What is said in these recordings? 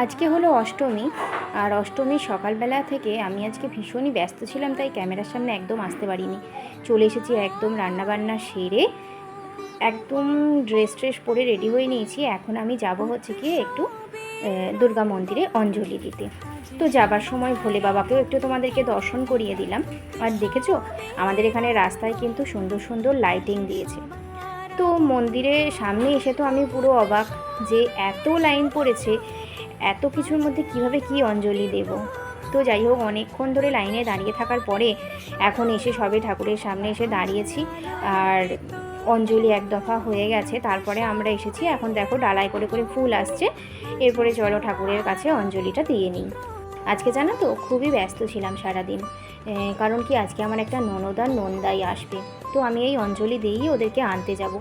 আজকে হলো অষ্টমী, আর অষ্টমীর সকালবেলা থেকে আমি আজকে ভীষণই ব্যস্ত ছিলাম, তাই ক্যামেরার সামনে একদম আসতে পারিনি। চলে এসেছি একদম রান্নাবান্না সেরে, একদম ড্রেস ট্রেস পরে রেডি হয়ে নিয়েছি। এখন আমি যাব হচ্ছে কি একটু দুর্গা মন্দিরে অঞ্জলি দিতে। তো যাবার সময় ভোলে বাবাকেও একটু তোমাদেরকে দর্শন করিয়ে দিলাম। আর দেখেছ, আমাদের এখানে রাস্তায় কিন্তু সুন্দর সুন্দর লাইটিং দিয়েছে। তো মন্দিরের সামনে এসে তো আমি পুরো অবাক যে এত লাইন পড়েছে এত কিছুর মধ্যে কীভাবে কি অঞ্জলি দেব? তো যাই হোক, অনেকক্ষণ ধরে লাইনে দাঁড়িয়ে থাকার পরে এখন এসে সবে ঠাকুরের সামনে এসে দাঁড়িয়েছি। আর অঞ্জলি এক দফা হয়ে গেছে, তারপরে আমরা এসেছি। এখন দেখো ডালাই করে করে ফুল আসছে। এরপরে চলো ঠাকুরের কাছে অঞ্জলিটা দিয়ে নিই। আজকে জানো তো, খুবই ব্যস্ত ছিলাম সারাদিন। কারণ কি, আজকে আমার একটা ননদার নন্দাই আসবে। তো আমি এই অঞ্জলি দিয়েই ওদেরকে আনতে যাব।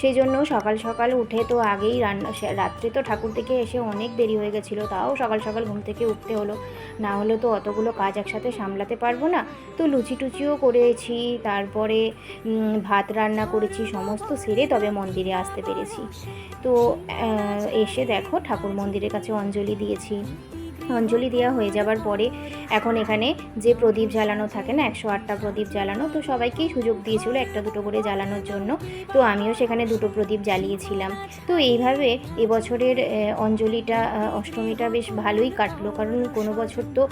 সেই জন্য সকাল সকাল উঠে তো আগেই রান্না রাত্রে তো ঠাকুর থেকে এসে অনেক দেরি হয়ে গেছিল, তাও সকাল সকাল ঘুম থেকে উঠতে হলো। না হলে তো অতগুলো কাজ একসাথে সামলাতে পারব না। তো লুচি টুচিও করেছি, তারপরে ভাত রান্না করেছি, সমস্ত সেরে তবে মন্দিরে আসতে পেরেছি। তো এসে দেখো ঠাকুর মন্দিরের কাছে অঞ্জলি দিয়েছি। অঞ্জলি দেওয়া হয়ে যাবার পরে এখন এখানে যে প্রদীপ জ্বালানো থাকে না, একশো আটটা প্রদীপ জ্বালানো, তো সবাইকেই সুযোগ দিয়েছিল একটা দুটো করে জ্বালানোর জন্য। তো আমিও সেখানে দুটো প্রদীপ জ্বালিয়েছিলাম। তো এইভাবে এবছরের অঞ্জলিটা অষ্টমীটা বেশ ভালোই কাটলো। কারণ কোনো বছর তো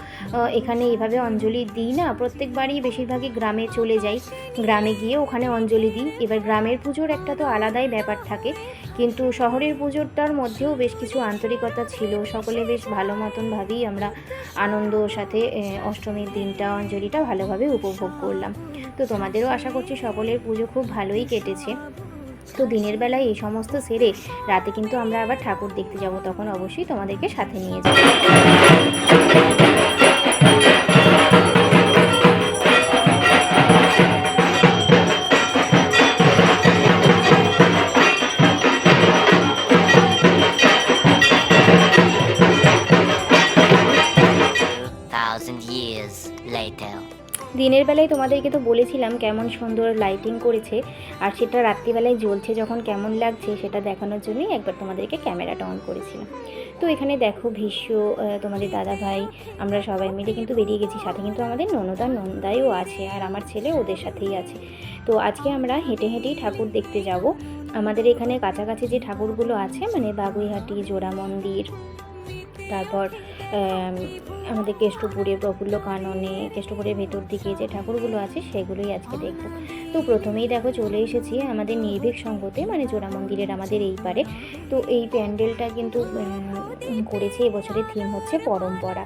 এখানে এইভাবে অঞ্জলি দিই না, প্রত্যেকবারই বেশিরভাগই গ্রামে চলে যাই। গ্রামে গিয়ে ওখানে অঞ্জলি দিই। এবার গ্রামের পুজোর একটা তো আলাদাই ব্যাপার থাকে। কিন্তু শহরের পুজোটার মধ্যেও বেশ কিছু আন্তরিকতা ছিল। সকলে বেশ ভালো মতন ভাবেই আমরা আনন্দর সাথে অষ্টমীর দিনটা, অঞ্জলিটা ভালোভাবে উপভোগ করলাম। তো তোমাদেরও আশা করছি সকলের পুজো খুব ভালোই কেটেছে। তো দিনের বেলায় এই সমস্ত সেরে রাতে কিন্তু আমরা আবার ঠাকুর দেখতে যাব, তখন অবশ্যই তোমাদেরকে সাথে নিয়ে যাব। দিনের বেলায় তোমাদেরকে তো বলেছিলাম কেমন সুন্দর লাইটিং করেছে, আর সেটা রাত্রিবেলায় জ্বলছে যখন কেমন লাগছে সেটা দেখানোর জন্যই একবার তোমাদেরকে ক্যামেরাটা অন করেছিলাম। তো এখানে দেখো ভীষ্ম তোমাদের দাদা ভাই, আমরা সবাই মিলে কিন্তু বেরিয়ে গেছি। সাথে কিন্তু আমাদের ননদা, নন্দাইও আছে আর আমার ছেলে ওদের সাথেই আছে। তো আজকে আমরা হেঁটে হেঁটেই ঠাকুর দেখতে যাব। আমাদের এখানে কাছাকাছি যে ঠাকুরগুলো আছে মানে বাগুইহাটি, জোড়া মন্দির তারপর আমাদের কেষ্টপুরে প্রফুল্ল কাননে, কেষ্টপুরের ভেতর দিকে যে ঠাকুরগুলো আছে সেগুলোই আজকে দেখব। তো প্রথমেই দেখো চলে এসেছি আমাদের নির্ভীক সঙ্গতে মানে জোড়া মন্দিরের আমাদের এই পারে। তো এই প্যান্ডেলটা কিন্তু করেছে এবছরের থিম হচ্ছে পরম্পরা।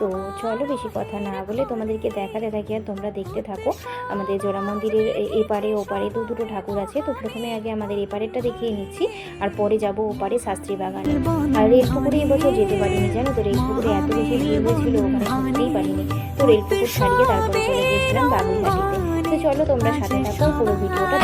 তো চলো বেশি কথা না বলে তোমাদেরকে দেখাতে থাকি আর তোমরা দেখতে থাকো। আমাদের জোড়া মন্দিরের এপারে ওপারে দু দুটো ঠাকুর আছে। তো প্রথমে আগে আমাদের এপারেরটা দেখিয়ে নিচ্ছি, আর পরে যাব ওপারে শাস্ত্রী বাগানে। আর রেলপুকুরে এবছর যেতে পারিনি। জানো তো রেলপুকুরে এত বেশি ভিড় হয়েছিল ওখানে ঘুরতেই পারিনি। তো রেলপুকুর ছাড়িয়ে তারপরে চলে গিয়েছিলাম বাগুইহাটিতে তো চলো তোমরা সাথে থাকো, পুরো ভিডিওটা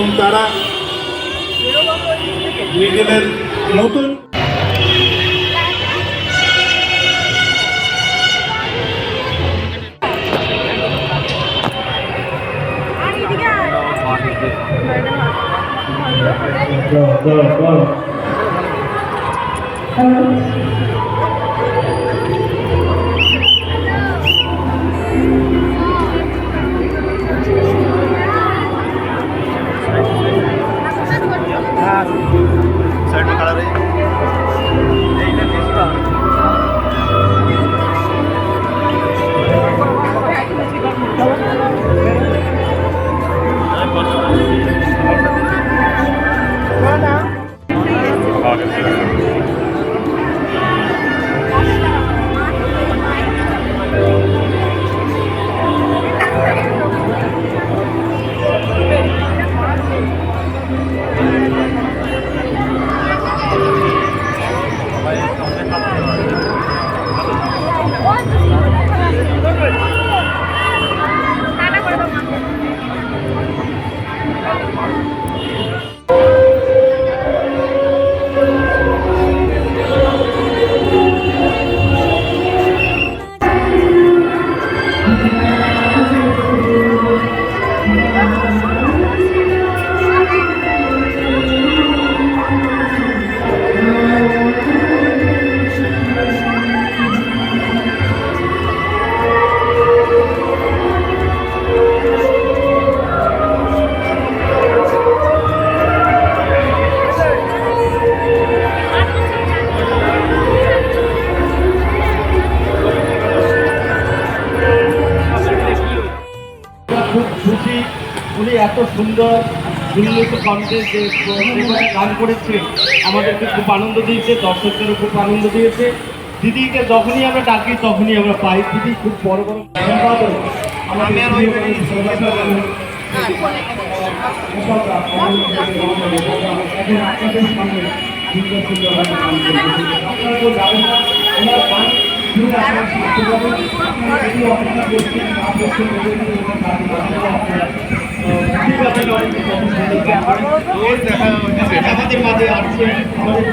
এবং তারা নিজেদের নতুন সাইডে কালারে এইটা খুব খুশি। উনি এত সুন্দর উন্নত কণ্ঠে যে গান করেছে আমাদেরকে খুব আনন্দ দিয়েছে দর্শকদেরও খুব আনন্দ দিয়েছে। দিদিকে যখনই আমরা ডাকি তখনই আমরা পাই। দিদি খুব বড় বড় আমাদের দেখা হচ্ছে, আমাদের মাঝে আসছে আমাদের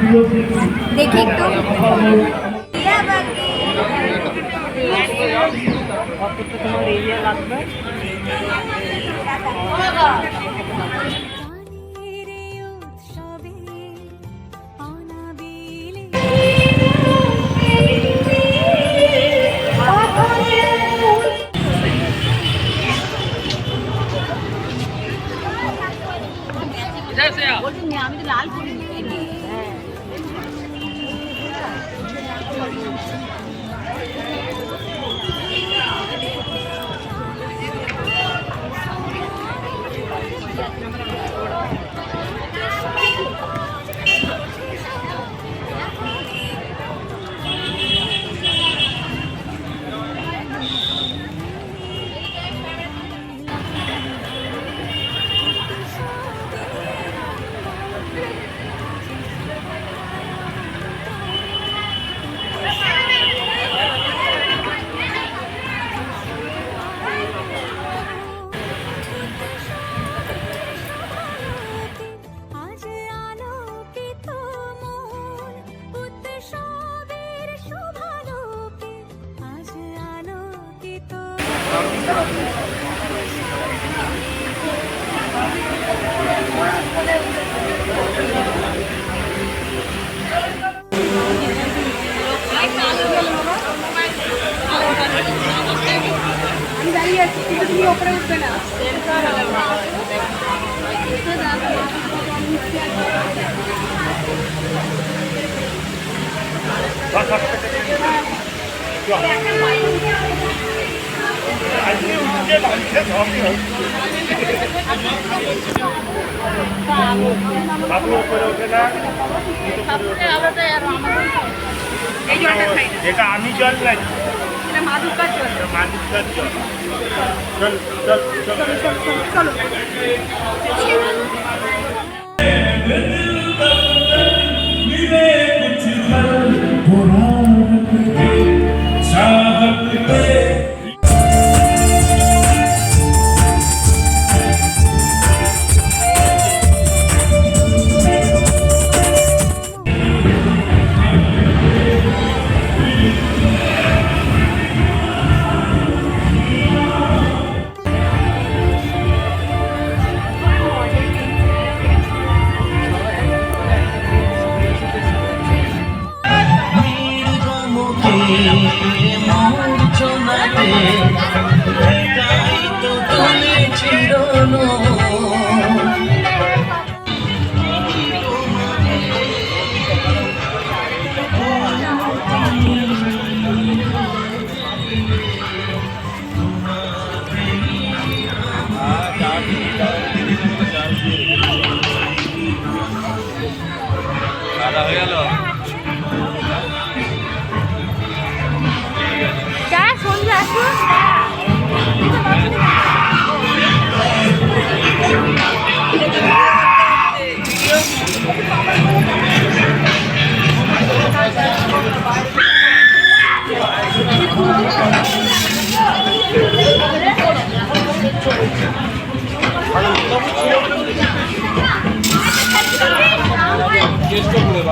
এটা আমি জল নাই মাদুকার জল মাদুকার জল চল চল চল। কি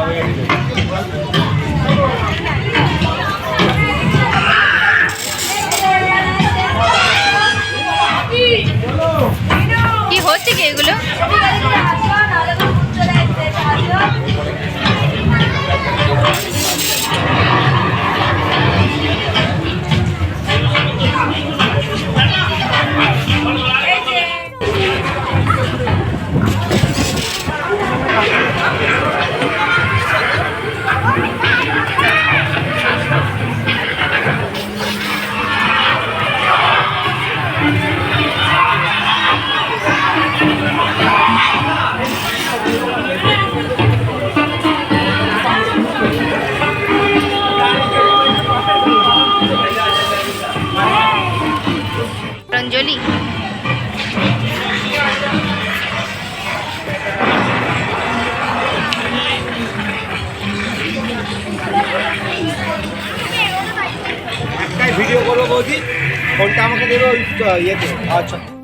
verde. yedi. Açın.